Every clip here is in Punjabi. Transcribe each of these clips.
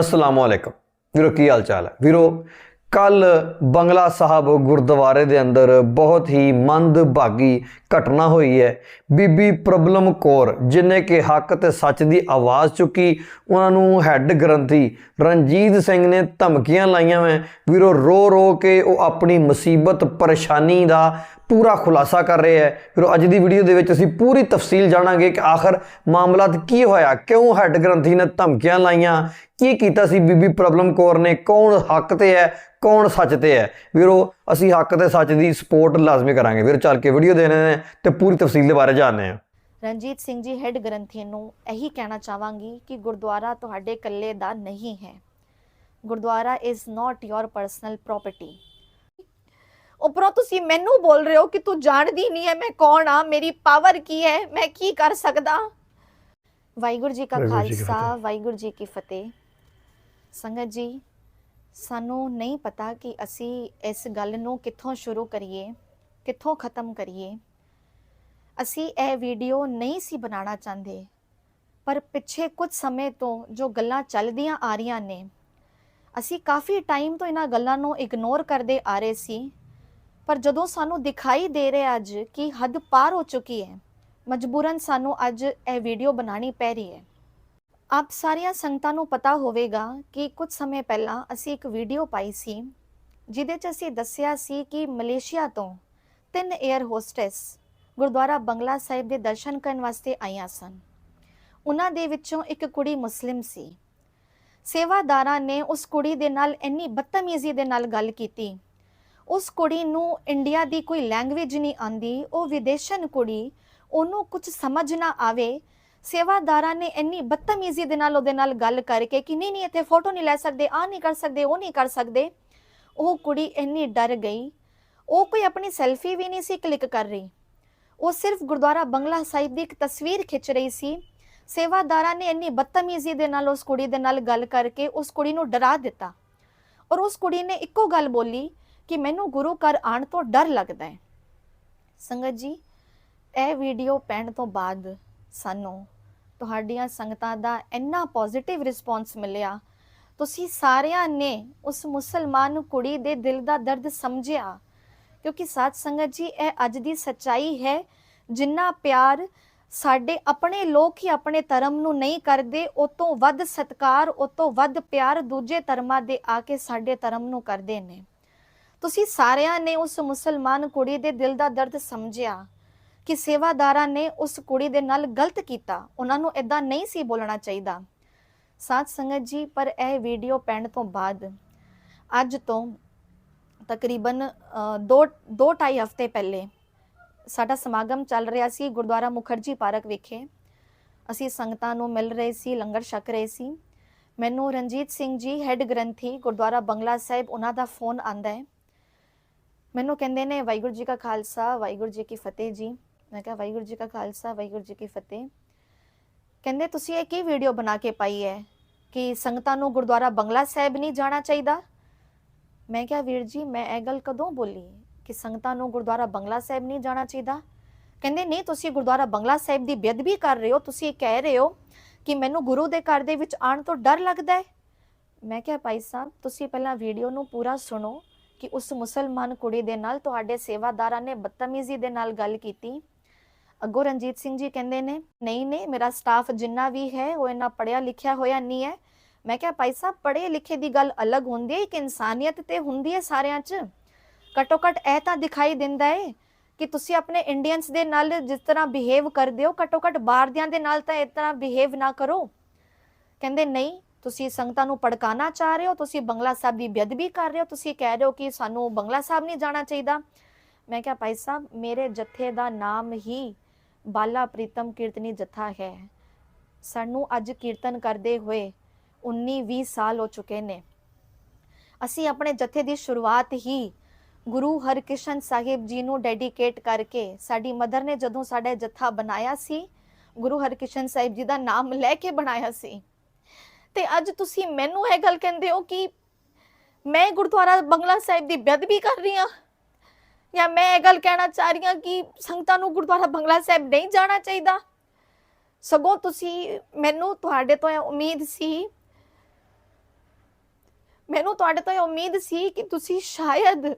ਅਸਲਾਮ ਅਲੈਕਮ ਵੀਰੋ, ਕੀ ਹਾਲ ਚਾਲ ਹੈ? ਵੀਰੋ, ਕੱਲ ਬੰਗਲਾ ਸਾਹਿਬ ਗੁਰਦੁਆਰੇ ਦੇ ਅੰਦਰ ਬਹੁਤ ਹੀ ਮੰਦਭਾਗੀ ਘਟਨਾ ਹੋਈ ਹੈ। ਬੀਬੀ ਪ੍ਰਬਲਮ ਕੌਰ, ਜਿਨੇ ਕਿ ਹੱਕ ਤੇ ਸੱਚ ਦੀ ਆਵਾਜ਼ ਚੁੱਕੀ, ਉਹਨਾਂ ਨੂੰ ਹੈੱਡ ਗ੍ਰੰਥੀ ਰਣਜੀਤ ਸਿੰਘ ਨੇ ਧਮਕੀਆਂ ਲਾਈਆਂ ਮੈਂ ਵੀਰੋ ਰੋ ਰੋ ਕੇ ਉਹ ਆਪਣੀ ਮੁਸੀਬਤ, ਪਰੇਸ਼ਾਨੀ ਦਾ ਪੂਰਾ ਖੁਲਾਸਾ ਕਰ ਰਹੇ ਹੈ। ਫਿਰ ਅੱਜ ਦੀ ਵੀਡੀਓ ਦੇ ਵਿੱਚ ਅਸੀਂ ਪੂਰੀ ਤਫਸੀਲ ਜਾਣਾਂਗੇ ਕਿ ਆਖਰ ਮਾਮਲਾ ਕੀ ਹੋਇਆ, ਕਿਉਂ ਹੈੱਡ ਗ੍ਰੰਥੀ ਨੇ ਧਮਕੀਆਂ ਲਾਈਆਂ, ਕੀ ਕੀਤਾ ਸੀ ਬੀਬੀ ਪ੍ਰੋਬਲਮ ਕੌਰ ਨੇ, ਕੌਣ ਹੱਕ ਤੇ ਹੈ, ਕੌਣ ਸੱਚ ਤੇ ਹੈ। ਵੀਰੋ, ਅਸੀਂ ਹੱਕ ਤੇ ਸੱਚ ਦੀ ਸਪੋਰਟ ਲਾਜ਼ਮੀ ਕਰਾਂਗੇ। ਵੀਰ, ਚੱਲ ਕੇ ਵੀਡੀਓ ਦੇਣੇ ਨੇ ਤੇ ਪੂਰੀ ਤਫਸੀਲ ਦੇ ਬਾਰੇ ਜਾਣਦੇ ਹਾਂ। ਰਣਜੀਤ ਸਿੰਘ ਜੀ, ਹੈੱਡ ਗ੍ਰੰਥੀ ਨੂੰ ਇਹੀ ਕਹਿਣਾ ਚਾਹਾਂਗੀ ਕਿ ਗੁਰਦੁਆਰਾ ਤੁਹਾਡੇ ਇਕੱਲੇ ਦਾ ਨਹੀਂ ਹੈ। Gurdwara is not your personal property ਉਪਰੋਂ ਤੁਸੀਂ ਮੈਨੂੰ ਬੋਲ ਰਹੇ ਹੋ ਕਿ ਤੂੰ ਜਾਣਦੀ ਨਹੀਂ ਹੈ ਮੈਂ ਕੌਣ ਆ ਮੇਰੀ ਪਾਵਰ ਕੀ ਹੈ ਮੈਂ ਕੀ ਕਰ ਸਕਦਾ? ਵਾਹਿਗੁਰੂ ਜੀ ਕਾ ਵਾਹਿਗੁਰੂ ਜੀ ਕੀ ਖਾਲਸਾ ਫਤਿਹ। ਵਾਹਿਗੁਰੂ ਜੀ ਕੀ ਫਤਿਹ। ਸੰਗਤ ਜੀ ਸਾਨੂੰ ਨਹੀਂ ਪਤਾ ਕਿ ਅਸੀਂ ਇਸ ਗੱਲ ਨੂੰ ਕਿੱਥੋਂ ਸ਼ੁਰੂ ਕਰੀਏ ਕਿੱਥੋਂ ਖਤਮ ਕਰੀਏ। ਅਸੀਂ ਇਹ ਵੀਡੀਓ ਨਹੀਂ ਸੀ ਬਣਾਉਣਾ ਚਾਹੁੰਦੇ ਪਰ ਪਿੱਛੇ ਕੁਝ ਸਮੇਂ ਤੋਂ ਜੋ ਗੱਲਾਂ ਚੱਲਦੀਆਂ ਆ ਰਹੀਆਂ ਨੇ ਅਸੀਂ ਕਾਫੀ ਟਾਈਮ ਤੋਂ ਇਹਨਾਂ ਗੱਲਾਂ ਨੂੰ ਇਗਨੋਰ ਕਰਦੇ ਆ ਰਹੇ ਸੀ। ਪਰ ਜਦੋਂ ਸਾਨੂੰ ਦਿਖਾਈ ਦੇ ਰਿਹਾ ਅੱਜ ਕਿ ਹੱਦ ਪਾਰ ਹੋ ਚੁੱਕੀ ਹੈ, ਮਜਬੂਰਨ ਸਾਨੂੰ ਅੱਜ ਇਹ ਵੀਡੀਓ ਬਣਾਉਣੀ ਪੈ ਰਹੀ ਹੈ। ਆਪ ਸਾਰੀਆਂ ਸੰਗਤਾਂ ਨੂੰ ਪਤਾ ਹੋਵੇਗਾ ਕਿ ਕੁਝ ਸਮੇਂ ਪਹਿਲਾਂ ਅਸੀਂ ਇੱਕ ਵੀਡੀਓ ਪਾਈ ਸੀ, ਜਿਹਦੇ 'ਚ ਅਸੀਂ ਦੱਸਿਆ ਸੀ ਕਿ ਮਲੇਸ਼ੀਆ ਤੋਂ ਤਿੰਨ 에ਅਰ ਹੋਸਟੈਸ ਗੁਰਦੁਆਰਾ ਬੰਗਲਾ ਸਾਹਿਬ ਦੇ ਦਰਸ਼ਨ ਕਰਨ ਵਾਸਤੇ ਆਈਆਂ ਸਨ। ਉਹਨਾਂ ਦੇ ਵਿੱਚੋਂ ਇੱਕ ਕੁੜੀ ਮੁਸਲਿਮ ਸੀ। ਸੇਵਾਦਾਰਾਂ ਨੇ ਉਸ ਕੁੜੀ ਦੇ ਨਾਲ ਇੰਨੀ ਬਦਤਮੀਜ਼ੀ ਦੇ ਨਾਲ ਗੱਲ ਕੀਤੀ ਉਸ ਕੁੜੀ ਨੂੰ ਇੰਡੀਆ ਦੀ ਕੋਈ ਲੈਂਗੁਏਜ ਨਹੀਂ ਆਂਦੀ ਉਹ ਵਿਦੇਸ਼ਨ ਕੁੜੀ, ਉਹਨੂੰ ਕੁਝ ਸਮਝ ਨਾ ਆਵੇ। ਸੇਵਾਦਾਰਾਂ ਨੇ ਇੰਨੀ ਬਦਤਮੀਜ਼ੀ ਦੇ ਨਾਲ ਉਹਦੇ ਨਾਲ ਗੱਲ ਕਰਕੇ ਕਿ ਨਹੀਂ ਨਹੀਂ, ਇੱਥੇ ਫੋਟੋ ਨਹੀਂ ਲੈ ਸਕਦੇ ਆ ਨਹੀਂ ਕਰ ਸਕਦੇ, ਉਹ ਨਹੀਂ ਕਰ ਸਕਦੇ। ਉਹ ਕੁੜੀ ਇੰਨੀ ਡਰ ਗਈ। ਉਹ ਕੋਈ ਆਪਣੀ ਸੈਲਫੀ ਵੀ ਨਹੀਂ ਸੀ ਕਲਿੱਕ ਕਰ ਰਹੀ। ਉਹ ਸਿਰਫ ਗੁਰਦੁਆਰਾ ਬੰਗਲਾ ਸਾਹਿਬ ਦੀ ਇੱਕ ਤਸਵੀਰ ਖਿੱਚ ਰਹੀ ਸੀ। ਸੇਵਾਦਾਰਾਂ ਨੇ ਇੰਨੀ ਬਦਤਮੀਜ਼ੀ ਦੇ ਨਾਲ ਉਸ ਕੁੜੀ ਦੇ ਨਾਲ ਗੱਲ ਕਰਕੇ ਉਸ ਕੁੜੀ ਨੂੰ ਡਰਾ ਦਿੱਤਾ। ਔਰ ਉਸ ਕੁੜੀ ਨੇ ਇੱਕੋ ਗੱਲ ਬੋਲੀ ਕਿ ਮੈਨੂੰ ਗੁਰੂ ਘਰ ਆਉਣ ਤੋਂ ਡਰ ਲੱਗਦਾ ਹੈ। ਸੰਗਤ ਜੀ, ਇਹ ਵੀਡੀਓ ਪੈਣ ਤੋਂ ਬਾਅਦ ਸਾਨੂੰ ਤੁਹਾਡੀਆਂ ਸੰਗਤਾਂ ਦਾ ਇੰਨਾ ਪੋਜ਼ਿਟਿਵ ਰਿਸਪੌਂਸ ਮਿਲਿਆ। ਤੁਸੀਂ ਸਾਰਿਆਂ ਨੇ ਉਸ ਮੁਸਲਮਾਨ ਕੁੜੀ ਦੇ ਦਿਲ ਦਾ ਦਰਦ ਸਮਝਿਆ। ਕਿਉਂਕਿ ਸਾਧ ਸੰਗਤ ਜੀ, ਇਹ ਅੱਜ ਦੀ ਸੱਚਾਈ ਹੈ, ਜਿੰਨਾ ਪਿਆਰ ਸਾਡੇ ਆਪਣੇ ਲੋਕ ਹੀ ਆਪਣੇ ਧਰਮ ਨੂੰ ਨਹੀਂ ਕਰਦੇ, ਉਹ ਤੋਂ ਵੱਧ ਸਤਕਾਰ, ਉਹ ਤੋਂ ਵੱਧ ਪਿਆਰ ਦੂਜੇ ਧਰਮਾਂ ਦੇ ਆ ਕੇ ਸਾਡੇ ਧਰਮ ਨੂੰ ਕਰਦੇ ਨੇ। ਤੁਸੀਂ ਸਾਰਿਆਂ ਨੇ ਉਸ ਮੁਸਲਮਾਨ ਕੁੜੀ ਦੇ ਦਿਲ ਦਾ ਦਰਦ ਸਮਝਿਆ ਕਿ ਸੇਵਾਦਾਰਾਂ ਨੇ ਉਸ ਕੁੜੀ ਦੇ ਨਾਲ ਗਲਤ ਕੀਤਾ। ਉਹਨਾਂ ਨੂੰ ਇਦਾਂ ਨਹੀਂ ਸੀ ਬੋਲਣਾ ਚਾਹੀਦਾ। ਸਾਧ ਸੰਗਤ ਜੀ, ਪਰ ਇਹ ਵੀਡੀਓ ਪੈਣ ਤੋਂ ਬਾਅਦ ਅੱਜ ਤੋਂ ਤਕਰੀਬਨ 2 2 ਢਾਈ ਹਫ਼ਤੇ ਪਹਿਲੇ ਸਾਡਾ ਸਮਾਗਮ ਚੱਲ ਰਿਹਾ ਸੀ ਗੁਰਦੁਆਰਾ ਮੁਖਰਜੀ ਪਾਰਕ ਵਿਖੇ। ਅਸੀਂ ਸੰਗਤਾਂ ਨੂੰ ਮਿਲ ਰਹੇ ਸੀ, ਲੰਗਰ ਛਕ ਰਹੇ ਸੀ। ਮੈਨੂੰ ਰਣਜੀਤ ਸਿੰਘ ਜੀ ਹੈੱਡ ਗ੍ਰੰਥੀ ਗੁਰਦੁਆਰਾ ਬੰਗਲਾ ਸਾਹਿਬ, ਉਹਨਾਂ ਦਾ ਫੋਨ ਆਂਦਾ ਹੈ। ਮੈਨੂੰ ਕਹਿੰਦੇ ਨੇ, ਵਾਹਿਗੁਰੂ ਜੀ ਕਾ ਖਾਲਸਾ, ਵਾਹਿਗੁਰੂ ਜੀ ਕੀ ਫਤਿਹ ਜੀ। ਮੈਂ ਕਿਹਾ, ਵਾਹਿਗੁਰੂ ਜੀ ਕਾ ਖਾਲਸਾ, ਵਾਹਿਗੁਰੂ ਜੀ ਕੀ ਫਤਿਹ। ਕਹਿੰਦੇ, ਤੁਸੀਂ ਇਹ ਕੀ ਵੀਡੀਓ ਬਣਾ ਕੇ ਪਾਈ ਹੈ ਕਿ ਸੰਗਤਾਂ ਨੂੰ ਗੁਰਦੁਆਰਾ ਬੰਗਲਾ ਸਾਹਿਬ ਨਹੀਂ ਜਾਣਾ ਚਾਹੀਦਾ? ਮੈਂ ਕਿਹਾ, ਵੀਰ ਜੀ, ਮੈਂ ਇਹ ਗੱਲ ਕਦੋਂ ਬੋਲੀ ਕਿ ਸੰਗਤਾਂ ਨੂੰ ਗੁਰਦੁਆਰਾ ਬੰਗਲਾ ਸਾਹਿਬ ਨਹੀਂ ਜਾਣਾ ਚਾਹੀਦਾ? ਕਹਿੰਦੇ, ਨਹੀਂ, ਤੁਸੀਂ ਗੁਰਦੁਆਰਾ ਬੰਗਲਾ ਸਾਹਿਬ ਦੀ ਬੇਅਦਬੀ ਕਰ ਰਹੇ ਹੋ। ਤੁਸੀਂ ਇਹ ਕਹਿ ਰਹੇ ਹੋ ਕਿ ਮੈਨੂੰ ਗੁਰੂ ਦੇ ਘਰ ਦੇ ਵਿੱਚ ਆਉਣ ਤੋਂ ਡਰ ਲੱਗਦਾ ਹੈ। ਮੈਂ ਕਿਹਾ, ਭਾਈ ਸਾਹਿਬ, ਤੁਸੀਂ ਪਹਿਲਾਂ ਵੀਡੀਓ ਨੂੰ ਪੂਰਾ ਸੁਣੋ। ਕਿ ਉਸ ਮੁਸਲਮਾਨ ਕੁੜੀ ਦੇ ਨਾਲ ਤੁਹਾਡੇ ਸੇਵਾਦਾਰਾਂ ਨੇ ਬਦਤਮੀਜ਼ੀ ਦੇ ਨਾਲ ਗੱਲ ਕੀਤੀ। ਅੱਗੋਂ ਰਣਜੀਤ ਸਿੰਘ ਜੀ ਕਹਿੰਦੇ ਨੇ, ਨਹੀਂ ਨਹੀਂ, ਮੇਰਾ ਸਟਾਫ ਜਿੰਨਾ ਵੀ ਹੈ, ਉਹ ਇੰਨਾ ਪੜਿਆ ਲਿਖਿਆ ਹੋਇਆ ਨਹੀਂ ਹੈ। ਮੈਂ ਕਿਹਾ, ਭਾਈ ਸਾਹਿਬ ਪੜੇ ਲਿਖੇ ਦੀ ਗੱਲ ਅਲੱਗ ਹੁੰਦੀ ਹੈ, ਇੱਕ ਇਨਸਾਨੀਅਤ ਤੇ ਹੁੰਦੀ ਹੈ ਸਾਰਿਆਂ 'ਚ। ਘੱਟੋ ਘੱਟ ਇਹ ਤਾਂ ਦਿਖਾਈ ਦਿੰਦਾ ਹੈ ਕਿ ਤੁਸੀਂ ਆਪਣੇ ਇੰਡੀਅਨਸ ਦੇ ਨਾਲ ਜਿਸ ਤਰ੍ਹਾਂ ਬਿਹੇਵ ਕਰਦੇ ਹੋ, ਘੱਟੋ ਘੱਟ ਬਾਹਰਦਿਆਂ ਦੇ ਨਾਲ ਤਾਂ ਇਸ ਤਰ੍ਹਾਂ ਬਿਹੇਵ ਨਾ ਕਰੋ। ਕਹਿੰਦੇ, ਨਹੀਂ ਤੁਸੀਂ ਸੰਗਤਾਂ ਨੂੰ ਪੜਕਾਣਾ ਚਾਹ ਰਹੇ ਹੋ, ਤੁਸੀਂ ਬੰਗਲਾ ਸਾਹਿਬ ਦੀ ਬੇਅਦਬੀ ਕਰ ਰਹੇ ਹੋ, ਤੁਸੀਂ ਕਹਿ ਰਹੇ ਹੋ ਕਿ ਸਾਨੂੰ ਬੰਗਲਾ ਸਾਹਿਬ ਨਹੀਂ ਜਾਣਾ ਚਾਹੀਦਾ। ਮੈਂ ਕਿਹਾ, ਭਾਈ ਸਾਹਿਬ, ਮੇਰੇ ਜਥੇ ਦਾ ਨਾਮ ਹੀ ਬਾਲਾ ਪ੍ਰੀਤਮ ਕੀਰਤਨੀ ਜਥਾ ਹੈ। ਸਾਨੂੰ ਅੱਜ ਕੀਰਤਨ ਕਰਦੇ ਹੋਏ 19 20 ਸਾਲ ਹੋ ਚੁੱਕੇ ਨੇ। ਅਸੀਂ ਆਪਣੇ ਜਥੇ ਦੀ ਸ਼ੁਰੂਆਤ ਹੀ ਗੁਰੂ ਹਰਕ੍ਰਿਸ਼ਨ ਸਾਹਿਬ ਜੀ ਨੂੰ ਡੈਡੀਕੇਟ ਕਰਕੇ ਸਾਡੀ ਮਦਰ ਨੇ ਜਦੋਂ ਸਾਡਾ ਜੱਥਾ ਬਣਾਇਆ ਸੀ, ਗੁਰੂ ਹਰਕ੍ਰਿਸ਼ਨ ਸਾਹਿਬ ਜੀ ਦਾ ਨਾਮ ਲੈ ਕੇ ਬਣਾਇਆ ਸੀ। ਤੇ ਅੱਜ ਤੁਸੀਂ ਮੈਨੂੰ ਇਹ ਗੱਲ ਕਹਿੰਦੇ ਹੋ ਕਿ ਮੈਂ ਗੁਰਦੁਆਰਾ ਬੰਗਲਾ ਸਾਹਿਬ ਦੀ ਬੇਅਦਬੀ ਕਰ ਰਹੀ ਹਾਂ ਜਾਂ ਮੈਂ ਇਹ ਗੱਲ ਕਹਿਣਾ ਚਾਹ ਰਹੀ ਹਾਂ ਕਿ ਸੰਗਤਾਂ ਨੂੰ ਗੁਰਦੁਆਰਾ ਬੰਗਲਾ ਸਾਹਿਬ ਨਹੀਂ ਜਾਣਾ ਚਾਹੀਦਾ? ਸਗੋਂ ਤੁਸੀਂ ਮੈਨੂੰ ਤੁਹਾਡੇ ਤੋਂ ਇਹ ਉਮੀਦ ਸੀ, ਮੈਨੂੰ ਤੁਹਾਡੇ ਤੋਂ ਇਹ ਉਮੀਦ ਸੀ ਕਿ ਤੁਸੀਂ ਸ਼ਾਇਦ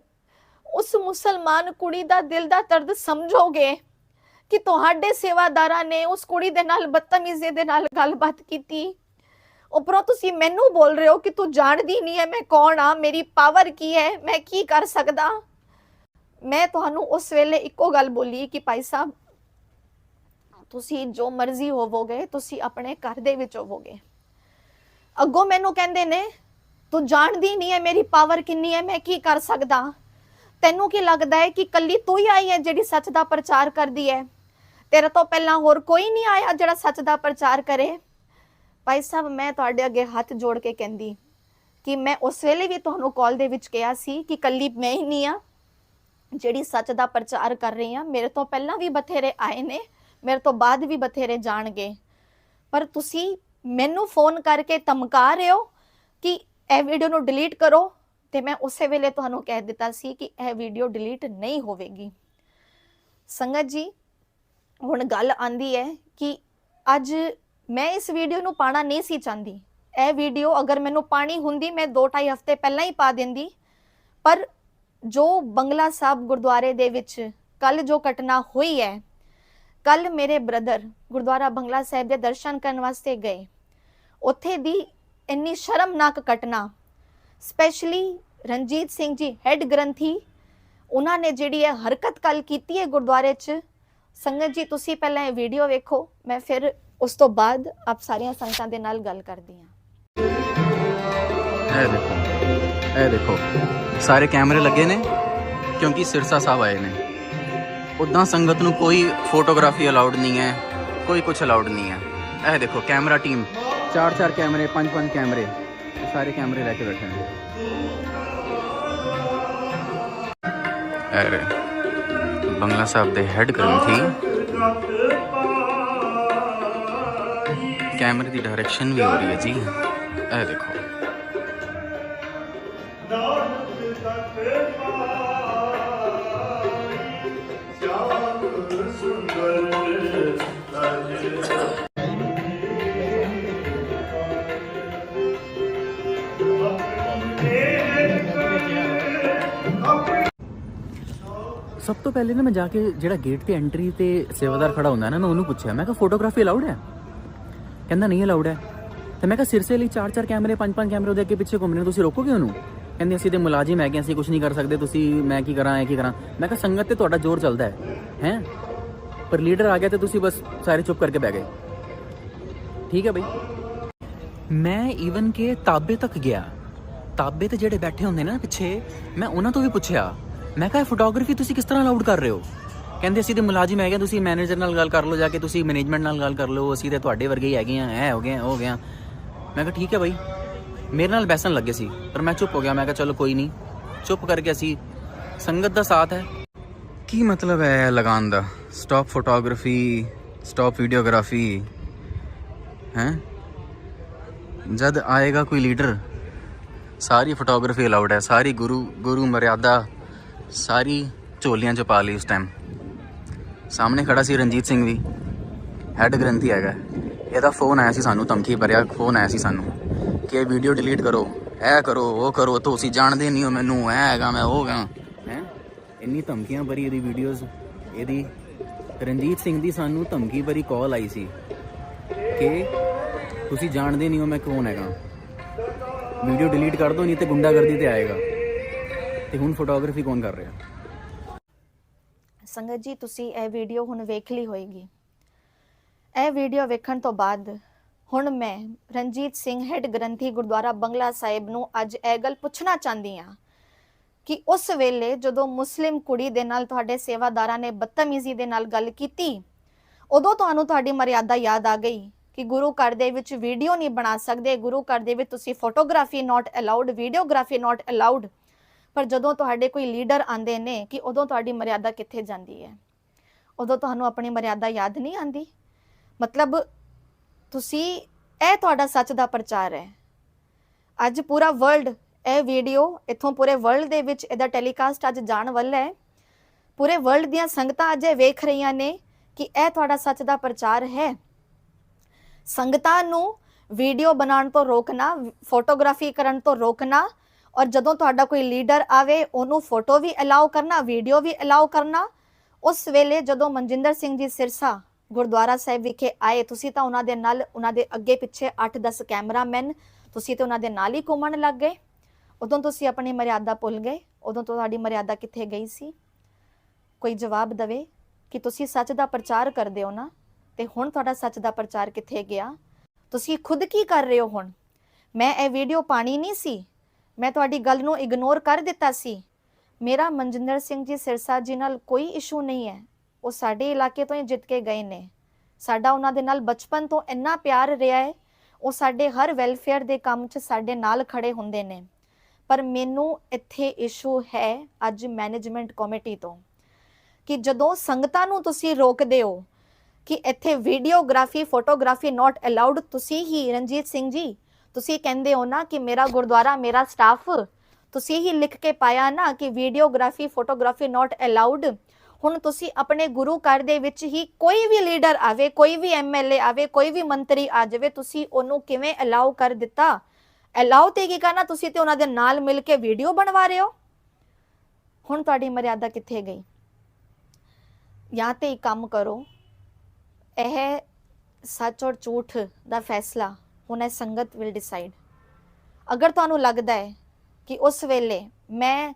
ਉਸ ਮੁਸਲਮਾਨ ਕੁੜੀ ਦਾ ਦਿਲ ਦਾ ਦਰਦ ਸਮਝੋਗੇ ਕਿ ਤੁਹਾਡੇ ਸੇਵਾਦਾਰਾਂ ਨੇ ਉਸ ਕੁੜੀ ਦੇ ਨਾਲ ਬਦਤਮੀਜ਼ੀ ਦੇ ਨਾਲ ਗੱਲਬਾਤ ਕੀਤੀ। ਉੱਪਰੋਂ ਤੁਸੀਂ ਮੈਨੂੰ ਬੋਲ ਰਹੇ ਹੋ ਕਿ ਤੂੰ ਜਾਣਦੀ ਨਹੀਂ ਹੈ ਮੈਂ ਕੌਣ ਆ, ਮੇਰੀ ਪਾਵਰ ਕੀ ਹੈ, ਮੈਂ ਕੀ ਕਰ ਸਕਦਾ? ਮੈਂ ਤੁਹਾਨੂੰ ਉਸ ਵੇਲੇ ਇੱਕੋ ਗੱਲ ਬੋਲੀ ਕਿ ਭਾਈ ਸਾਹਿਬ, ਤੁਸੀਂ ਜੋ ਮਰਜ਼ੀ ਹੋਵੋਗੇ, ਤੁਸੀਂ ਆਪਣੇ ਘਰ ਦੇ ਵਿੱਚ ਹੋਵੋਗੇ। ਅੱਗੋਂ ਮੈਨੂੰ ਕਹਿੰਦੇ ਨੇ, ਤੂੰ ਜਾਣਦੀ ਨਹੀਂ ਹੈ ਮੇਰੀ ਪਾਵਰ ਕਿੰਨੀ ਹੈ, ਮੈਂ ਕੀ ਕਰ ਸਕਦਾ? ਤੈਨੂੰ ਕੀ ਲੱਗਦਾ ਹੈ ਕਿ ਕੱਲੀ ਤੂੰ ਹੀ ਆਈ ਹੈ ਜਿਹੜੀ ਸੱਚ ਦਾ ਪ੍ਰਚਾਰ ਕਰਦੀ ਹੈ? ਤੇਰੇ ਤੋਂ ਪਹਿਲਾਂ ਹੋਰ ਕੋਈ ਨਹੀਂ ਆਇਆ ਜਿਹੜਾ ਸੱਚ ਦਾ ਪ੍ਰਚਾਰ ਕਰੇ? ਭਾਈ ਸਾਹਿਬ, ਮੈਂ ਤੁਹਾਡੇ ਅੱਗੇ ਹੱਥ ਜੋੜ ਕੇ ਕਹਿੰਦੀ ਕਿ ਮੈਂ ਉਸ ਵੇਲੇ ਵੀ ਤੁਹਾਨੂੰ ਕਾਲ ਦੇ ਵਿੱਚ ਕਿਹਾ ਸੀ ਕਿ ਕੱਲੀ ਮੈਂ ਹੀ ਨਹੀਂ ਆ ਜਿਹੜੀ ਸੱਚ ਦਾ ਪ੍ਰਚਾਰ ਕਰ ਰਹੀ ਆ ਮੇਰੇ ਤੋਂ ਪਹਿਲਾਂ ਵੀ ਬਥੇਰੇ ਆਏ ਨੇ, ਮੇਰੇ ਤੋਂ ਬਾਅਦ ਵੀ ਬਥੇਰੇ ਜਾਣਗੇ। ਪਰ ਤੁਸੀਂ ਮੈਨੂੰ ਫੋਨ ਕਰਕੇ ਧਮਕਾ ਰਹੇ ਹੋ ਕਿ ਇਹ ਵੀਡੀਓ ਨੂੰ ਡਿਲੀਟ ਕਰੋ ਤੇ ਮੈਂ ਉਸੇ ਵੇਲੇ ਤੁਹਾਨੂੰ ਕਹਿ ਦਿੱਤਾ ਸੀ ਕਿ ਇਹ ਵੀਡੀਓ ਡਿਲੀਟ ਨਹੀਂ ਹੋਵੇਗੀ। ਸੰਗਤ ਜੀ, ਹੁਣ ਗੱਲ ਆਂਦੀ ਹੈ ਕਿ ਅੱਜ ਮੈਂ ਇਸ ਵੀਡੀਓ ਨੂੰ ਪਾਣਾ ਨਹੀਂ ਸੀ ਚਾਹੁੰਦੀ। ਇਹ ਵੀਡੀਓ ਅਗਰ ਮੈਨੂੰ ਪਾਣੀ ਹੁੰਦੀ, ਮੈਂ 2-2.5 ਹਫ਼ਤੇ ਪਹਿਲਾਂ ਹੀ ਪਾ ਦਿੰਦੀ। ਪਰ ਜੋ ਬੰਗਲਾ ਸਾਹਿਬ ਗੁਰਦੁਆਰੇ ਦੇ ਵਿੱਚ ਕੱਲ ਜੋ ਘਟਨਾ ਹੋਈ ਹੈ ਕੱਲ ਮੇਰੇ ਬ੍ਰਦਰ ਗੁਰਦੁਆਰਾ ਬੰਗਲਾ ਸਾਹਿਬ ਦੇ ਦਰਸ਼ਨ ਕਰਨ ਵਾਸਤੇ ਗਏ। ਉੱਥੇ ਦੀ ਇੰਨੀ ਸ਼ਰਮਨਾਕ ਘਟਨਾ ਸਪੈਸ਼ਲੀ ਰਣਜੀਤ ਸਿੰਘ ਜੀ ਹੈੱਡ ਗ੍ਰੰਥੀ, ਉਹਨਾਂ ਨੇ ਜਿਹੜੀ ਹੈ ਹਰਕਤ ਕੱਲ ਕੀਤੀ ਹੈ ਗੁਰਦੁਆਰੇ 'ਚ। ਸੰਗਤ ਜੀ, ਤੁਸੀਂ ਪਹਿਲਾਂ ਇਹ ਵੀਡੀਓ ਵੇਖੋ, ਮੈਂ ਫਿਰ ਉਸ ਤੋਂ ਬਾਅਦ ਆਪ ਸਾਰੀਆਂ ਸੰਗਤਾਂ ਦੇ ਨਾਲ ਗੱਲ ਕਰਦੀ ਹਾਂ। ਇਹ ਦੇਖੋ ਇਹ ਦੇਖੋ, ਸਾਰੇ ਕੈਮਰੇ ਲੱਗੇ ਨੇ ਕਿਉਂਕਿ ਸਿਰਸਾ ਸਾਹਿਬ ਆਏ ਨੇ। ਉਦਾਂ ਸੰਗਤ ਨੂੰ ਕੋਈ ਫੋਟੋਗ੍ਰਾਫੀ ਅਲਾਉਡ ਨਹੀਂ ਹੈ, ਕੋਈ ਕੁਝ ਅਲਾਉਡ ਨਹੀਂ ਹੈ। ਇਹ ਦੇਖੋ, ਕੈਮਰਾ ਟੀਮ, ਚਾਰ ਚਾਰ ਕੈਮਰੇ, ਪੰਜ ਪੰਜ ਕੈਮਰੇ ਸਾਰੇ ਕੈਮਰੇ ਲੈ ਕੇ ਬੈਠੇ ਨੇ। ਅਰੇ ਬੰਗਲਾ ਸਾਹਿਬ ਦੇ ਹੈੱਡ ਗ੍ਰੰਥੀ ਕੈਮਰੇ ਦੀ ਡਾਇਰੈਕਸ਼ਨ ਵੀ ਹੋ ਰਹੀ ਹੈ ਜੀ। ਇਹ ਦੇਖੋ। ਸਭ ਤੋਂ ਪਹਿਲੇ ਨਾ ਮੈਂ ਜਾ ਕੇ ਜਿਹੜਾ ਗੇਟ ਤੇ ਐਂਟਰੀ ਤੇ ਸੇਵਾਦਾਰ ਖੜਾ ਹੁੰਦਾ ਨਾ, ਮੈਂ ਉਹਨੂੰ ਪੁੱਛਿਆ, ਮੈਂ ਕਿਹਾ ਫੋਟੋਗ੍ਰਾਫੀ ਅਲਾਉਡ ਹੈ? ਕਹਿੰਦਾ, ਨਹੀਂ ਅਲਾਉਡ ਹੈ। ਤੇ ਮੈਂ ਕਿਹਾ ਸਿਰਸੇ ਲਈ ਚਾਰ ਚਾਰ ਕੈਮਰੇ, ਪੰਜ ਪੰਜ ਕੈਮਰੇ ਉਹਦੇ ਅੱਗੇ ਪਿੱਛੇ ਘੁੰਮਣੇ ਤੁਸੀਂ ਰੋਕੋਗੇ ਉਹਨੂੰ? ਕਹਿੰਦੇ, ਅਸੀਂ ਤੇ ਮੁਲਾਜ਼ਮ ਹੈਗੇ ਅਸੀਂ ਕੁਝ ਨਹੀਂ ਕਰ ਸਕਦੇ, ਤੁਸੀਂ ਮੈਂ ਕੀ ਕਰਾਂ, ਇਹ ਕੀ ਕਰਾਂ? ਮੈਂ ਕਿਹਾ, ਸੰਗਤ ਤੇ ਤੁਹਾਡਾ ਜ਼ੋਰ ਚੱਲਦਾ ਹੈ ਹੈ? ਪਰ ਲੀਡਰ ਆ ਗਿਆ ਤੇ ਤੁਸੀਂ ਬਸ ਸਾਰੇ ਚੁੱਪ ਕਰਕੇ ਬਹਿ ਗਏ। ਠੀਕ ਹੈ ਬਈ। ਮੈਂ ਈਵਨ ਕਿ ਤਾਬੇ ਤੱਕ ਗਿਆ। ਤਾਬੇ ਤੇ ਜਿਹੜੇ ਬੈਠੇ ਹੁੰਦੇ ਨੇ ਨਾ ਪਿੱਛੇ, ਮੈਂ ਉਹਨਾਂ ਤੋਂ ਵੀ ਪੁੱਛਿਆ। ਮੈਂ ਕਿਹਾ ਫੋਟੋਗ੍ਰਾਫੀ ਤੁਸੀਂ ਕਿਸ ਤਰ੍ਹਾਂ ਅਲਾਉਡ ਕਰ ਰਹੇ ਹੋ? ਕਹਿੰਦੇ ਅਸੀਂ ਤੇ ਮੁਲਾਜ਼ਮ ਹੈਗੇ ਤੁਸੀਂ ਮੈਨੇਜਰ ਨਾਲ ਗੱਲ ਕਰ ਲਓ ਜਾ ਕੇ ਤੁਸੀਂ ਮੈਨੇਜਮੈਂਟ ਨਾਲ ਗੱਲ ਕਰ ਲਓ ਅਸੀਂ ਤੇ ਤੁਹਾਡੇ ਵਰਗੇ ਹੀ ਹੈਗੇ ਆ ਐ ਹੋ ਗਏ ਆ, ਉਹ ਹੋ ਗਿਆ। ਮੈਂ ਕਿਹਾ ਠੀਕ ਹੈ ਬਾਈ। ਮੇਰੇ ਨਾਲ ਬੈਸਣ ਲੱਗੇ ਸੀ ਪਰ ਮੈਂ ਚੁੱਪ ਹੋ ਗਿਆ ਮੈਂ ਕਿਹਾ ਚਲੋ ਕੋਈ ਨਹੀਂ। ਚੁੱਪ ਕਰਕੇ ਅਸੀਂ ਸੰਗਤ ਦਾ ਸਾਥ ਹੈ। ਕੀ ਮਤਲਬ ਹੈ ਲਗਾਉਣ ਦਾ? ਸਟਾਪ ਫੋਟੋਗ੍ਰਾਫੀ ਸਟਾਪ ਵੀਡੀਓਗ੍ਰਾਫੀ ਹੈ? ਜਦ ਆਏਗਾ ਕੋਈ ਲੀਡਰ ਸਾਰੀ ਫੋਟੋਗ੍ਰਾਫੀ ਅਲਾਉਡ ਹੈ ਸਾਰੀ ਗੁਰੂ ਗੁਰੂ ਮਰਿਆਦਾ ਸਾਰੀ ਝੋਲੀਆਂ ਚ ਪਾ ਲਈ ਉਸ ਟਾਈਮ ਸਾਹਮਣੇ ਖੜਾ ਸੀ ਰਣਜੀਤ ਸਿੰਘ ਵੀ। ਹੈੱਡ ਗ੍ਰੰਥੀ ਹੈਗਾ। ਇਹਦਾ ਫੋਨ ਆਇਆ ਸੀ ਸਾਨੂੰ, ਧਮਕੀ ਭਰਿਆ ਫੋਨ ਆਇਆ ਸੀ ਸਾਨੂੰ ਕਿ ਇਹ ਵੀਡੀਓ ਡਿਲੀਟ ਕਰੋ। ਇਹ ਕਰੋ, ਉਹ ਕਰੋ, ਤੁਸੀਂ ਜਾਣਦੇ ਨਹੀਂ ਹੋ ਮੈਨੂੰ ਐ ਹੈਗਾ, ਮੈਂ ਉਹ ਹੈਗਾ। ਹੈ? ਇੰਨੀ ਧਮਕੀਆਂ ਭਰੀ ਇਹਦੀ ਵੀਡੀਓਜ਼ ਇਹਦੀ ਰਣਜੀਤ ਸਿੰਘ ਦੀ ਸਾਨੂੰ ਧਮਕੀ ਭਰੀ ਕਾਲ ਆਈ ਸੀ ਕਿ ਤੁਸੀਂ ਜਾਣਦੇ ਨਹੀਂ ਹੋ ਮੈਂ ਕੌਣ ਹੈਗਾ। ਵੀਡੀਓ ਡਿਲੀਟ ਕਰ ਦਿਓ ਨਹੀਂ ਤੇ ਗੁੰਡਾਗਰਦੀ ਤੇ ਆਏਗਾ। ਤੇ ਹੁਣ ਫੋਟੋਗ੍ਰਾਫੀ ਕੌਣ ਕਰ ਰਿਹਾ? ਸੰਗਤ ਜੀ, ਤੁਸੀਂ ਇਹ ਵੀਡੀਓ ਹੁਣ ਵੇਖ ਲਈ ਹੋਏਗੀ। ਇਹ ਵੀਡੀਓ ਵੇਖਣ ਤੋਂ ਬਾਅਦ ਹੁਣ ਮੈਂ ਰਣਜੀਤ ਸਿੰਘ ਹੈੱਡ ਗ੍ਰੰਥੀ ਗੁਰਦੁਆਰਾ ਬੰਗਲਾ ਸਾਹਿਬ ਨੂੰ ਅੱਜ ਇਹ ਗੱਲ ਪੁੱਛਣਾ ਚਾਹੁੰਦੀ ਹਾਂ ਕਿ ਉਸ ਵੇਲੇ ਜਦੋਂ ਮੁਸਲਿਮ ਕੁੜੀ ਦੇ ਨਾਲ ਤੁਹਾਡੇ ਸੇਵਾਦਾਰਾਂ ਨੇ ਬਦਤਮੀਜ਼ੀ ਦੇ ਨਾਲ ਗੱਲ ਕੀਤੀ, ਉਦੋਂ ਤੁਹਾਨੂੰ ਤੁਹਾਡੀ ਮਰਿਆਦਾ ਯਾਦ ਆ ਗਈ ਕਿ ਗੁਰੂ ਘਰ ਦੇ ਵਿੱਚ ਵੀਡੀਓ ਨਹੀਂ ਬਣਾ ਸਕਦੇ, ਗੁਰੂ ਘਰ ਦੇ ਵਿੱਚ ਤੁਸੀਂ photography not allowed videography not allowed ਪਰ ਜਦੋਂ ਤੁਹਾਡੇ ਕੋਈ ਲੀਡਰ ਆਂਦੇ ਨੇ ਕਿ ਉਦੋਂ ਤੁਹਾਡੀ ਮਰਿਆਦਾ ਕਿੱਥੇ ਜਾਂਦੀ ਹੈ? ਉਦੋਂ ਤੁਹਾਨੂੰ ਆਪਣੀ ਮਰਿਆਦਾ ਯਾਦ ਨਹੀਂ ਆਂਦੀ ਮਤਲਬ ਤੁਸੀਂ, ਇਹ ਤੁਹਾਡਾ ਸੱਚ ਦਾ ਪ੍ਰਚਾਰ ਹੈ। ਅੱਜ ਪੂਰਾ ਵਰਲਡ ਇਹ ਵੀਡੀਓ ਇਥੋਂ ਪੂਰੇ ਵਰਲਡ ਦੇ ਵਿੱਚ ਇਹਦਾ ਟੈਲੀਕਾਸਟ ਅੱਜ ਜਾਣ ਵਾਲਾ ਹੈ। ਪੂਰੇ ਵਰਲਡ ਦੀਆਂ ਸੰਗਤਾਂ ਅੱਜ ਇਹ ਵੇਖ ਰਹੀਆਂ ਨੇ ਕਿ ਇਹ ਤੁਹਾਡਾ ਸੱਚ ਦਾ ਪ੍ਰਚਾਰ ਹੈ। ਸੰਗਤਾਂ ਨੂੰ ਵੀਡੀਓ ਬਣਾਉਣ ਤੋਂ ਰੋਕਣਾ ਫੋਟੋਗ੍ਰਾਫੀ ਕਰਨ ਤੋਂ ਰੋਕਣਾ ਔਰ ਜਦੋਂ ਤੁਹਾਡਾ ਕੋਈ ਲੀਡਰ ਆਵੇ, ਉਹਨੂੰ ਫੋਟੋ ਵੀ ਅਲਾਉ ਕਰਨਾ ਵੀਡੀਓ ਵੀ ਅਲਾਉ ਕਰਨਾ। ਉਸ ਵੇਲੇ ਜਦੋਂ ਮਨਜਿੰਦਰ ਸਿੰਘ ਜੀ ਸਿਰਸਾ ਗੁਰਦੁਆਰਾ ਸਾਹਿਬ ਵਿਖੇ ਆਏ, ਤੁਸੀਂ ਤਾਂ ਉਹਨਾਂ ਦੇ ਨਾਲ, ਉਹਨਾਂ ਦੇ ਅੱਗੇ ਪਿੱਛੇ 8-10 ਕੈਮਰਾਮੈਨ, ਤੁਸੀਂ ਤੇ ਉਹਨਾਂ ਦੇ ਨਾਲ ਹੀ ਘੁੰਮਣ ਲੱਗ ਗਏ। ਉਦੋਂ ਤੁਸੀਂ ਆਪਣੀ ਮਰਿਆਦਾ ਭੁੱਲ ਗਏ, ਉਦੋਂ ਤੁਹਾਡੀ ਮਰਿਆਦਾ ਕਿੱਥੇ ਗਈ ਸੀ? ਕੋਈ ਜਵਾਬ ਦਵੇ ਕਿ ਤੁਸੀਂ ਸੱਚ ਦਾ ਪ੍ਰਚਾਰ ਕਰਦੇ ਹੋ ਨਾ? ਤੇ ਹੁਣ ਤੁਹਾਡਾ ਸੱਚ ਦਾ ਪ੍ਰਚਾਰ ਕਿੱਥੇ ਗਿਆ? ਤੁਸੀਂ ਖੁਦ ਕੀ ਕਰ ਰਹੇ ਹੋ ਹੁਣ? ਮੈਂ ਇਹ ਵੀਡੀਓ ਪਾਣੀ ਨਹੀਂ ਸੀ। ਮੈਂ ਤੁਹਾਡੀ ਗੱਲ ਨੂੰ ਇਗਨੋਰ ਕਰ ਦਿੱਤਾ ਸੀ। ਮੇਰਾ ਮਨਜਿੰਦਰ ਸਿੰਘ ਜੀ ਸਿਰਸਾ ਜੀ ਨਾਲ ਕੋਈ ਇਸ਼ੂ ਨਹੀਂ ਹੈ। ਉਹ ਸਾਡੇ ਇਲਾਕੇ ਤੋਂ ਹੀ ਜਿੱਤ ਕੇ ਗਏ ਨੇ। ਸਾਡਾ ਉਹਨਾਂ ਦੇ ਨਾਲ ਬਚਪਨ ਤੋਂ ਇੰਨਾ ਪਿਆਰ ਰਿਹਾ ਹੈ। ਉਹ ਸਾਡੇ ਹਰ ਵੈਲਫੇਅਰ ਦੇ ਕੰਮ 'ਚ ਸਾਡੇ ਨਾਲ ਖੜੇ ਹੁੰਦੇ ਨੇ। ਪਰ ਮੈਨੂੰ ਇੱਥੇ ਇਸ਼ੂ ਹੈ ਅੱਜ ਮੈਨੇਜਮੈਂਟ ਕਮੇਟੀ ਤੋਂ। ਕਿ ਜਦੋਂ ਸੰਗਤਾਂ ਨੂੰ ਤੁਸੀਂ ਰੋਕਦੇ ਹੋ, ਕਿ ਇੱਥੇ ਵੀਡੀਓਗ੍ਰਾਫੀ ਫੋਟੋਗ੍ਰਾਫੀ ਨਾਟ ਅਲਾਉਡ ਤੁਸੀਂ ਹੀ ਰਣਜੀਤ ਸਿੰਘ ਜੀ ਤੁਸੀਂ ਕਹਿੰਦੇ ਹੋ ਨਾ ਕਿ ਮੇਰਾ ਗੁਰਦੁਆਰਾ, ਮੇਰਾ ਸਟਾਫ ਤੁਸੀਂ ਹੀ ਲਿਖ ਕੇ ਪਾਇਆ ਨਾ ਕਿ ਵੀਡੀਓਗ੍ਰਾਫੀ ਫੋਟੋਗ੍ਰਾਫੀ ਨਾਟ ਅਲਾਉਡ ਹੁਣ ਤੁਸੀਂ ਆਪਣੇ ਗੁਰੂ ਘਰ ਦੇ ਵਿੱਚ ਹੀ ਕੋਈ ਵੀ ਲੀਡਰ ਆਵੇ, ਕੋਈ ਵੀ ਐਮਐਲਏ ਆਵੇ, ਕੋਈ ਵੀ ਮੰਤਰੀ ਆ ਜਾਵੇ, ਤੁਸੀਂ ਉਹਨੂੰ ਕਿਵੇਂ ਅਲਾਉ ਕਰ ਦਿੱਤਾ? ਅਲਾਉ ਤੇ ਕੀ ਕਰਨਾ? ਤੁਸੀਂ ਤੇ ਉਹਨਾਂ ਦੇ ਨਾਲ ਮਿਲ ਕੇ ਵੀਡੀਓ ਬਣਵਾ ਰਹੇ ਹੋ। ਹੁਣ ਤੁਹਾਡੀ ਮਰਿਆਦਾ ਕਿੱਥੇ ਗਈ? ਜਾਂ ਤੇ ਕੰਮ ਕਰੋ। ਇਹ ਸੱਚ ਔਰ ਝੂਠ ਦਾ ਫੈਸਲਾ ਹੁਣ ਇਹ ਸੰਗਤ ਵਿਲ ਡਿਸਾਈਡ ਅਗਰ ਤੁਹਾਨੂੰ ਲੱਗਦਾ ਹੈ ਕਿ ਉਸ ਵੇਲੇ ਮੈਂ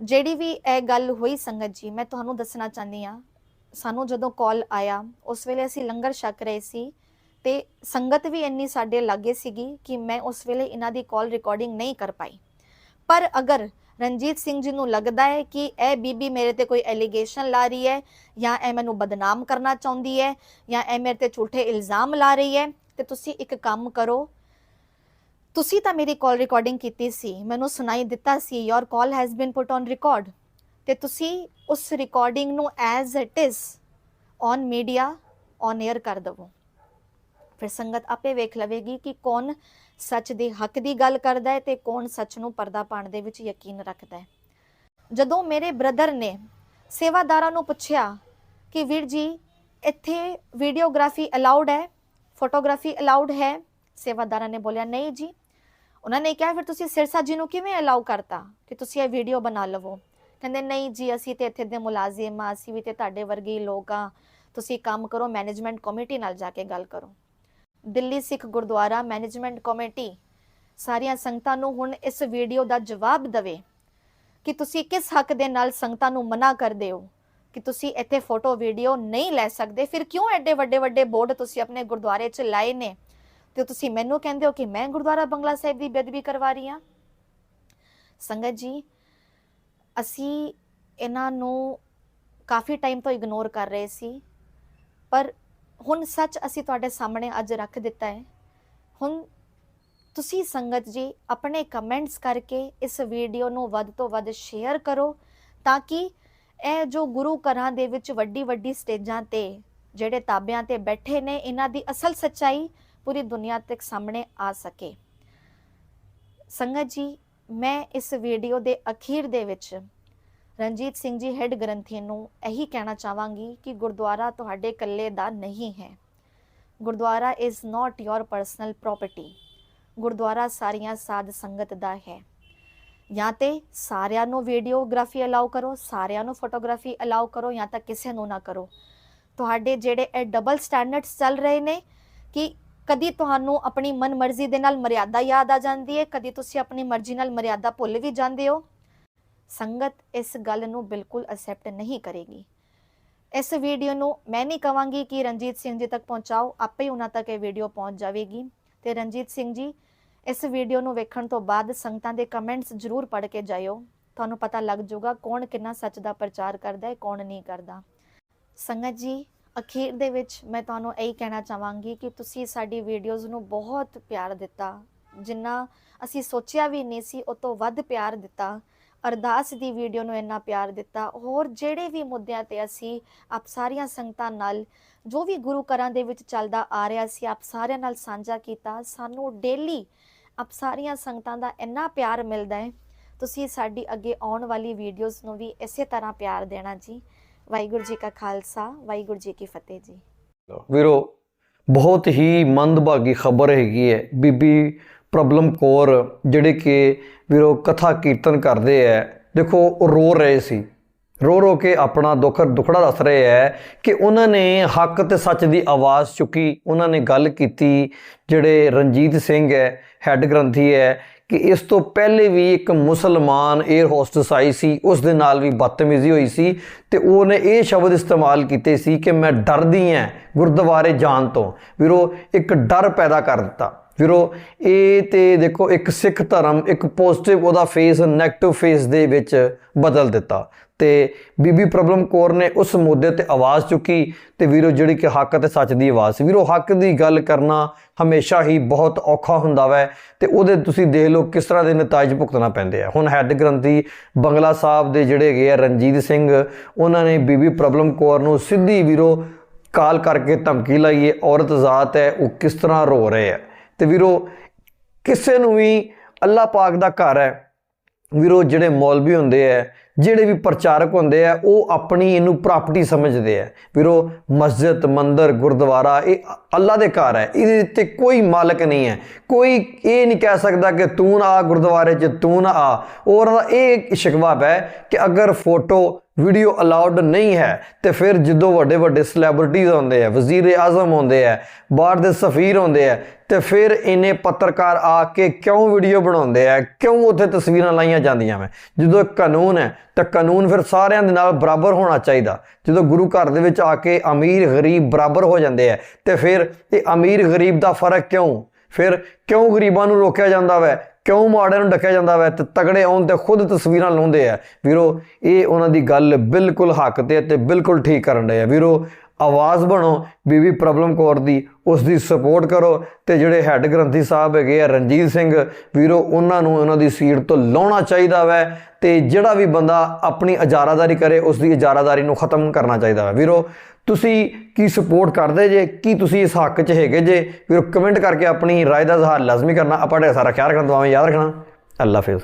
ਜਿਹੜੀ ਵੀ ਇਹ ਗੱਲ ਹੋਈ ਸੰਗਤ ਜੀ, ਮੈਂ ਤੁਹਾਨੂੰ ਦੱਸਣਾ ਚਾਹੁੰਦੀ ਆ ਸਾਨੂੰ ਜਦੋਂ ਕਾਲ ਆਇਆ, ਉਸ ਵੇਲੇ ਅਸੀਂ ਲੰਗਰ ਛਕ ਰਹੇ ਸੀ ਤੇ ਸੰਗਤ ਵੀ ਇੰਨੀ ਸਾਡੇ ਲਾਗੇ ਸੀਗੀ ਕਿ ਮੈਂ ਉਸ ਵੇਲੇ ਇਹਨਾਂ ਦੀ ਕਾਲ ਰਿਕਾਰਡਿੰਗ ਨਹੀਂ ਕਰ ਪਾਈ। ਪਰ ਅਗਰ ਰਣਜੀਤ ਸਿੰਘ ਜੀ ਨੂੰ ਲੱਗਦਾ ਹੈ ਕਿ ਇਹ ਬੀਬੀ ਮੇਰੇ ਤੇ ਕੋਈ ਐਲੀਗੇਸ਼ਨ ਲਾ ਰਹੀ ਹੈ ਜਾਂ ਇਹ ਮੈਨੂੰ ਬਦਨਾਮ ਕਰਨਾ ਚਾਹੁੰਦੀ ਹੈ ਜਾਂ ਇਹ ਮੇਰੇ ਤੇ ਝੂਠੇ ਇਲਜ਼ਾਮ ਲਾ ਰਹੀ ਹੈ ਤੇ ਤੁਸੀਂ ਇੱਕ ਕੰਮ ਕਰੋ। ਤੁਸੀਂ ਤਾਂ ਮੇਰੀ ਕਾਲ ਰਿਕਾਰਡਿੰਗ ਕੀਤੀ ਸੀ, ਮੈਨੂੰ ਸੁਣਾਈ ਦਿੱਤਾ ਸੀ your call has been put on record ਤੇ ਤੁਸੀਂ ਉਸ ਰਿਕਾਰਡਿੰਗ ਨੂੰ as it is on media on air ਕਰ ਦਵੋ। ਫਿਰ ਸੰਗਤ ਆਪੇ ਵੇਖ ਲਵੇਗੀ ਕਿ ਕੌਣ ਸੱਚ ਦੇ ਹੱਕ ਦੀ ਗੱਲ ਕਰਦਾ ਹੈ ਤੇ ਕੌਣ ਸੱਚ ਨੂੰ ਪਰਦਾ ਪਾਉਣ ਦੇ ਵਿੱਚ ਯਕੀਨ ਰੱਖਦਾ ਹੈ। ਜਦੋਂ ਮੇਰੇ ਬ੍ਰਦਰ ਨੇ ਸੇਵਾਦਾਰਾਂ ਨੂੰ ਪੁੱਛਿਆ ਕਿ ਵੀਰ ਜੀ, ਇੱਥੇ ਵੀਡੀਓਗ੍ਰਾਫੀ ਅਲਾਉਡ ਹੈ? ਫੋਟੋਗ੍ਰਾਫੀ ਅਲਾਉਡ ਹੈ? ਸੇਵਾਦਾਰਾਂ ਨੇ ਬੋਲਿਆ, ਨਹੀਂ ਜੀ। ਉਹਨਾਂ ਨੇ ਕਿਹਾ, ਫਿਰ ਤੁਸੀਂ ਸਿਰਸਾ ਜੀ ਨੂੰ ਕਿਵੇਂ ਅਲਾਉ ਕਰਤਾ ਕਿ ਤੁਸੀਂ ਇਹ ਵੀਡੀਓ ਬਣਾ ਲਵੋ? ਕਹਿੰਦੇ, ਨਹੀਂ ਜੀ, ਅਸੀਂ ਤੇ ਇੱਥੇ ਦੇ ਮੁਲਾਜ਼ਮ ਆ ਅਸੀਂ ਵੀ ਤੇ ਤੁਹਾਡੇ ਵਰਗੇ ਹੀ ਲੋਕ ਆ ਤੁਸੀਂ ਕੰਮ ਕਰੋ, ਮੈਨੇਜਮੈਂਟ ਕਮੇਟੀ ਨਾਲ ਜਾ ਕੇ ਗੱਲ ਕਰੋ। ਦਿੱਲੀ ਸਿੱਖ ਗੁਰਦੁਆਰਾ ਮੈਨੇਜਮੈਂਟ ਕਮੇਟੀ ਸਾਰੀਆਂ ਸੰਗਤਾਂ ਨੂੰ ਹੁਣ ਇਸ ਵੀਡੀਓ ਦਾ ਜਵਾਬ ਦੇਵੇ ਕਿ ਤੁਸੀਂ ਕਿਸ ਹੱਕ ਦੇ ਨਾਲ ਸੰਗਤਾਂ ਨੂੰ ਮਨਾ ਕਰਦੇ ਹੋ? ਕਿ ਤੁਸੀਂ ਇੱਥੇ ਫੋਟੋ ਵੀਡੀਓ ਨਹੀਂ ਲੈ ਸਕਦੇ। ਫਿਰ ਕਿਉਂ ਐਡੇ ਵੱਡੇ ਵੱਡੇ ਬੋਰਡ ਤੁਸੀਂ ਆਪਣੇ ਗੁਰਦੁਆਰੇ 'ਚ ਲਾਏ ਨੇ? ਤੇ ਤੁਸੀਂ ਮੈਨੂੰ ਕਹਿੰਦੇ ਹੋ ਕਿ ਮੈਂ ਗੁਰਦੁਆਰਾ ਬੰਗਲਾ ਸਾਹਿਬ ਦੀ ਬੇਅਦਬੀ ਕਰਵਾ ਰਹੀ ਹਾਂ। ਸੰਗਤ ਜੀ, ਅਸੀਂ ਇਹਨਾਂ ਨੂੰ ਕਾਫੀ ਟਾਈਮ ਤੋਂ ਇਗਨੋਰ ਕਰ ਰਹੇ ਸੀ। ਪਰ ਹੁਣ ਸੱਚ ਅਸੀਂ ਤੁਹਾਡੇ ਸਾਹਮਣੇ ਅੱਜ ਰੱਖ ਦਿੱਤਾ ਹੈ। ਹੁਣ ਤੁਸੀਂ ਸੰਗਤ ਜੀ, ਆਪਣੇ ਕਮੈਂਟਸ ਕਰਕੇ ਇਸ ਵੀਡੀਓ ਨੂੰ ਵੱਧ ਤੋਂ ਵੱਧ ਸ਼ੇਅਰ ਕਰੋ, ਤਾਂ ਕਿ ਇਹ ਜੋ ਗੁਰੂ ਘਰਾਂ ਦੇ ਵਿੱਚ ਵੱਡੀ ਵੱਡੀ ਸਟੇਜਾਂ ਤੇ ਜਿਹੜੇ ਤਾਬਿਆਂ ਤੇ ਬੈਠੇ ਨੇ, ਇਹਨਾਂ ਦੀ ਅਸਲ ਸੱਚਾਈ ਪੂਰੀ ਦੁਨੀਆ ਤੱਕ ਸਾਹਮਣੇ ਆ ਸਕੇ। ਸੰਗਤ ਜੀ, ਮੈਂ ਇਸ ਵੀਡੀਓ ਦੇ ਅਖੀਰ ਦੇ ਵਿੱਚ ਰਣਜੀਤ ਸਿੰਘ ਜੀ, ਹੈੱਡ ਗ੍ਰੰਥੀ ਨੂੰ ਇਹੀ ਕਹਿਣਾ ਚਾਹਾਂਗੀ ਕਿ ਗੁਰਦੁਆਰਾ ਤੁਹਾਡੇ ਇਕੱਲੇ ਦਾ ਨਹੀਂ ਹੈ। Gurdwara is not your personal property gurdwara ਸਾਰੀਆਂ ਸਾਧ ਸੰਗਤ ਦਾ ਹੈ। ਜਾਂ ਤੇ ਸਾਰਿਆਂ ਨੂੰ ਵੀਡੀਓਗ੍ਰਾਫੀ ਅਲਾਉ ਕਰੋ, ਸਾਰਿਆਂ ਨੂੰ ਫੋਟੋਗ੍ਰਾਫੀ ਅਲਾਉ ਕਰੋ, ਜਾਂ ਤਾਂ ਕਿਸੇ ਨੂੰ ਨਾ ਕਰੋ। ਤੁਹਾਡੇ ਜਿਹੜੇ ਇਹ ਡਬਲ ਸਟੈਂਡਰਡਸ ਚੱਲ ਰਹੇ ਨੇ ਕਿ ਕਦੀ ਤੁਹਾਨੂੰ ਆਪਣੀ ਮਨਮਰਜ਼ੀ ਦੇ ਨਾਲ ਮਰਿਆਦਾ ਯਾਦ ਆ ਜਾਂਦੀ ਹੈ ਕਦੀ ਤੁਸੀਂ ਆਪਣੀ ਮਰਜ਼ੀ ਨਾਲ ਮਰਿਆਦਾ ਭੁੱਲ ਵੀ ਜਾਂਦੇ ਹੋ। ਸੰਗਤ ਇਸ ਗੱਲ ਨੂੰ ਬਿਲਕੁਲ ਅਸੈਪਟ ਨਹੀਂ ਕਰੇਗੀ। ਇਸ ਵੀਡੀਓ ਨੂੰ ਮੈਂ ਨਹੀਂ ਕਵਾਂਗੀ ਕਿ ਰਣਜੀਤ ਸਿੰਘ ਜੀ ਤੱਕ ਪਹੁੰਚਾਓ, ਆਪੇ ਹੀ ਉਹਨਾਂ ਤੱਕ ਇਹ ਵੀਡੀਓ ਪਹੁੰਚ ਜਾਵੇਗੀ। ਤੇ ਰਣਜੀਤ ਸਿੰਘ ਜੀ ਇਸ ਵੀਡੀਓ ਨੂੰ ਵੇਖਣ ਤੋਂ ਬਾਅਦ ਸੰਗਤਾਂ ਦੇ ਕਮੈਂਟਸ ਜ਼ਰੂਰ ਪੜ੍ਹ ਕੇ ਜਾਇਓ। ਤੁਹਾਨੂੰ ਪਤਾ ਲੱਗ ਜਾਊਗਾ ਕੌਣ ਕਿੰਨਾ ਸੱਚ ਦਾ ਪ੍ਰਚਾਰ ਕਰਦਾ ਹੈ, ਕੌਣ ਨਹੀਂ ਕਰਦਾ। ਸੰਗਤ ਜੀ, ਅਖੀਰ ਦੇ ਵਿੱਚ ਮੈਂ ਤੁਹਾਨੂੰ ਇਹੀ ਕਹਿਣਾ ਚਾਹਾਂਗੀ ਕਿ ਤੁਸੀਂ ਸਾਡੀ ਵੀਡੀਓਜ਼ ਨੂੰ ਬਹੁਤ ਪਿਆਰ ਦਿੱਤਾ। ਜਿੰਨਾ ਅਸੀਂ ਸੋਚਿਆ ਵੀ ਨਹੀਂ ਸੀ, ਉਹ ਤੋਂ ਵੱਧ ਪਿਆਰ ਦਿੱਤਾ। ਅਰਦਾਸ ਦੀ ਵੀਡੀਓ ਨੂੰ ਇੰਨਾ ਪਿਆਰ ਦਿੱਤਾ। ਹੋਰ ਜਿਹੜੇ ਵੀ ਮੁੱਦਿਆਂ ਤੇ ਅਸੀਂ ਆਪ ਸਾਰੀਆਂ ਸੰਗਤਾਂ ਨਾਲ, ਜੋ ਵੀ ਗੁਰੂ ਘਰਾਂ ਦੇ ਵਿੱਚ ਚੱਲਦਾ ਆ ਰਿਹਾ ਸੀ ਆਪ ਸਾਰਿਆਂ ਨਾਲ ਸਾਂਝਾ ਕੀਤਾ। ਸਾਨੂੰ ਡੇਲੀ ਆਪ ਸਾਰੀਆਂ ਸੰਗਤਾਂ ਦਾ ਇੰਨਾ ਪਿਆਰ ਮਿਲਦਾ ਹੈ। ਤੁਸੀਂ ਸਾਡੀ ਅੱਗੇ ਆਉਣ ਵਾਲੀ ਵੀਡੀਓਜ਼ ਨੂੰ ਵੀ ਇਸੇ ਤਰ੍ਹਾਂ ਪਿਆਰ ਦੇਣਾ ਜੀ। ਵਾਹਿਗੁਰੂ ਜੀ ਕਾ ਖਾਲਸਾ, ਵਾਹਿਗੁਰੂ ਜੀ ਕੀ ਫਤਿਹ ਜੀ। ਵੀਰੋ, ਬਹੁਤ ਹੀ ਮੰਦਭਾਗੀ ਖਬਰ ਹੈਗੀ ਹੈ। ਬੀਬੀ ਪ੍ਰੋਬਲਮ ਕੋਰ ਜਿਹੜੇ ਕਿ ਵੀਰੋ ਕਥਾ ਕੀਰਤਨ ਕਰਦੇ ਐ, ਦੇਖੋ ਉਹ ਰੋ ਰਹੇ ਸੀ। ਰੋ ਰੋ ਕੇ ਆਪਣਾ ਦੁੱਖ ਦੁਖੜਾ ਦੱਸ ਰਹੇ ਹੈ ਕਿ ਉਹਨਾਂ ਨੇ ਹੱਕ ਤੇ ਸੱਚ ਦੀ ਆਵਾਜ਼ ਚੁੱਕੀ, ਉਹਨਾਂ ਨੇ ਗੱਲ ਕੀਤੀ। ਜਿਹੜੇ ਰਣਜੀਤ ਸਿੰਘ ਹੈ ਹੈੱਡ ਗ੍ਰੰਥੀ ਹੈ ਕਿ ਇਸ ਤੋਂ ਪਹਿਲੇ ਵੀ ਇੱਕ ਮੁਸਲਮਾਨ 에ਅਰ ਹੋਸਟਸ ਆਈ ਸੀ, ਉਸ ਦੇ ਨਾਲ ਵੀ ਬਦਤਮੀਜ਼ੀ ਹੋਈ ਸੀ ਤੇ ਉਹਨੇ ਇਹ ਸ਼ਬਦ ਇਸਤੇਮਾਲ ਕੀਤੇ ਸੀ ਕਿ ਮੈਂ ਡਰਦੀ ਹਾਂ ਗੁਰਦੁਆਰੇ ਜਾਣ ਤੋਂ। ਵੀਰੋ ਇੱਕ ਡਰ ਪੈਦਾ ਕਰ ਦਿੱਤਾ। ਵੀਰੋ, ਇਹ ਤੇ ਦੇਖੋ, ਇੱਕ ਸਿੱਖ ਧਰਮ, ਇੱਕ ਪੋਜ਼ਿਟਿਵ ਉਹਦਾ ਫੇਸ ਨੈਗੇਟਿਵ ਫੇਸ ਦੇ ਵਿੱਚ ਬਦਲ ਦਿੱਤਾ। ਤੇ ਬੀਬੀ ਪ੍ਰੋਬਲਮ ਕੌਰ ਨੇ ਉਸ ਮੁੱਦੇ ਤੇ ਆਵਾਜ਼ ਚੁੱਕੀ ਤੇ ਵੀਰੋ, ਜਿਹੜੀ ਕਿ ਹੱਕ ਤੇ ਸੱਚ ਦੀ ਆਵਾਜ਼ ਸੀ। ਵੀਰੋ, ਹੱਕ ਦੀ ਗੱਲ ਕਰਨਾ ਹਮੇਸ਼ਾ ਹੀ ਬਹੁਤ ਔਖਾ ਹੁੰਦਾ ਵੈ ਤੇ ਉਹਦੇ ਤੁਸੀਂ ਦੇਖ ਲਓ ਕਿਸ ਤਰ੍ਹਾਂ ਦੇ ਨਤਾਇਜ਼ ਭੁਗਤਣਾ ਪੈਂਦੇ ਆ। ਹੁਣ ਹੈੱਡ ਗ੍ਰੰਥੀ ਬੰਗਲਾ ਸਾਹਿਬ ਦੇ ਜਿਹੜੇ ਹੈਗੇ ਆ ਰਣਜੀਤ ਸਿੰਘ, ਉਹਨਾਂ ਨੇ ਬੀਬੀ ਪ੍ਰੋਬਲਮ ਕੌਰ ਨੂੰ ਸਿੱਧੀ ਵੀਰੋ ਕਾਲ ਕਰਕੇ ਧਮਕੀ ਲਾਈ ਹੈ ਔਰਤ ਜ਼ਾਤ ਹੈ, ਉਹ ਕਿਸ ਤਰ੍ਹਾਂ ਰੋ ਰਹੇ ਆ। ਤੇ ਵੀਰੋ, ਕਿਸੇ ਨੂੰ ਵੀ ਅੱਲਾਹ ਪਾਕ ਦਾ ਘਰ ਹੈ, ਵੀਰੋ, ਜਿਹੜੇ ਮੌਲਵੀ ਹੁੰਦੇ ਆ ਜਿਹੜੇ ਵੀ ਪ੍ਰਚਾਰਕ ਹੁੰਦੇ ਆ ਉਹ ਆਪਣੀ ਇਹਨੂੰ ਪ੍ਰਾਪਰਟੀ ਸਮਝਦੇ ਆ ਵੀਰੋ, ਮਸਜਿਦ, ਮੰਦਰ, ਗੁਰਦੁਆਰਾ, ਇਹ ਅੱਲਾ ਦੇ ਘਰ ਹੈ, ਇਹਦੇ ਤੇ ਕੋਈ ਮਾਲਕ ਨਹੀਂ ਹੈ। ਕੋਈ ਇਹ ਨਹੀਂ ਕਹਿ ਸਕਦਾ ਕਿ ਤੂੰ ਨਾ ਆ ਗੁਰਦੁਆਰੇ 'ਚ, ਤੂੰ ਨਾ ਆ। ਔਰ ਉਹਦਾ ਇਹ ਸ਼ਿਕਵਾ ਹੈ ਕਿ ਅਗਰ ਫੋਟੋ, ਵੀਡੀਓ ਅਲਾਉਡ ਨਹੀਂ ਹੈ, ਤੇ ਫਿਰ ਜਦੋਂ ਵੱਡੇ ਵੱਡੇ ਸੈਲੀਬ੍ਰਿਟੀਜ਼ ਆਉਂਦੇ ਆ ਵਜ਼ੀਰ ਆਜ਼ਮ ਆਉਂਦੇ ਆ ਬਾਹਰ ਦੇ ਸਫੀਰ ਆਉਂਦੇ ਆ ਤੇ ਫਿਰ ਇਹਨੇ ਪੱਤਰਕਾਰ ਆ ਕੇ ਕਿਉਂ ਵੀਡੀਓ ਬਣਾਉਂਦੇ ਆ ਕਿਉਂ ਉੱਥੇ ਤਸਵੀਰਾਂ ਲਾਈਆਂ ਜਾਂਦੀਆਂ ਮੈਂ ਜਦੋਂ ਇੱਕ ਕਾਨੂੰਨ ਹੈ, ਤਾਂ ਕਾਨੂੰਨ ਫਿਰ ਸਾਰਿਆਂ ਦੇ ਨਾਲ ਬਰਾਬਰ ਹੋਣਾ ਚਾਹੀਦਾ। ਜਦੋਂ ਗੁਰੂ ਘਰ ਦੇ ਵਿੱਚ ਆ ਕੇ ਅਮੀਰ, ਗਰੀਬ ਬਰਾਬਰ ਹੋ ਜਾਂਦੇ ਆ ਤੇ ਫਿਰ ਫਿਰ ਇਹ ਅਮੀਰ ਗਰੀਬ ਦਾ ਫ਼ਰਕ ਕਿਉਂ? ਫਿਰ ਕਿਉਂ ਗਰੀਬਾਂ ਨੂੰ ਰੋਕਿਆ ਜਾਂਦਾ ਵੈ? ਕਿਉਂ ਮਾੜਿਆਂ ਨੂੰ ਡੱਕਿਆ ਜਾਂਦਾ ਵੈ? ਤੇ ਤਗੜੇ ਆਉਣ ਤੇ ਖੁਦ ਤਸਵੀਰਾਂ ਲਾਉਂਦੇ ਆ। ਵੀਰੋ, ਇਹ ਉਹਨਾਂ ਦੀ ਗੱਲ ਬਿਲਕੁਲ ਹੱਕ ਤੇ ਹੈ ਤੇ ਬਿਲਕੁਲ ਠੀਕ ਕਰਨ ਦੇ ਆ। ਵੀਰੋ, ਆਵਾਜ਼ ਬਣੋ, ਬੀਬੀ ਪ੍ਰੋਬਲਮ ਕੌਰ ਦੀ, ਉਸ ਦੀ ਸਪੋਰਟ ਕਰੋ ਤੇ ਜਿਹੜੇ ਹੈੱਡ ਗ੍ਰੰਥੀ ਸਾਹਿਬ ਹੈਗੇ ਆ ਰਣਜੀਤ ਸਿੰਘ, ਵੀਰੋ, ਉਹਨਾਂ ਨੂੰ ਉਹਨਾਂ ਦੀ ਸੀਟ ਤੋਂ ਲਾਉਣਾ ਚਾਹੀਦਾ ਵੈ। ਤੇ ਜਿਹੜਾ ਵੀ ਬੰਦਾ ਆਪਣੀ ਇਜਾਰਾਦਾਰੀ ਕਰੇ ਉਸ ਦੀ ਇਜਾਰਾਦਾਰੀ ਨੂੰ ਖਤਮ ਕਰਨਾ ਚਾਹੀਦਾ ਹੈ। ਵੀਰੋ, ਤੁਸੀਂ ਕੀ ਸਪੋਰਟ ਕਰਦੇ ਜੇ? ਕੀ ਤੁਸੀਂ ਇਸ ਹੱਕ 'ਚ ਹੈਗੇ ਜੇ? ਵੀਰੋ ਕਮੈਂਟ ਕਰਕੇ ਆਪਣੀ ਰਾਏ ਦਾ ਜ਼ਹਾਰ ਲਾਜ਼ਮੀ ਕਰਨਾ। ਆਪਾਂ ਤੁਹਾਡਾ ਸਾਰਾ ਖਿਆਲ ਰੱਖਣਾ, ਦੁਆਵਾਂ ਯਾਦ ਰੱਖਣਾ। ਅੱਲਾ ਹਾਫਿਜ਼।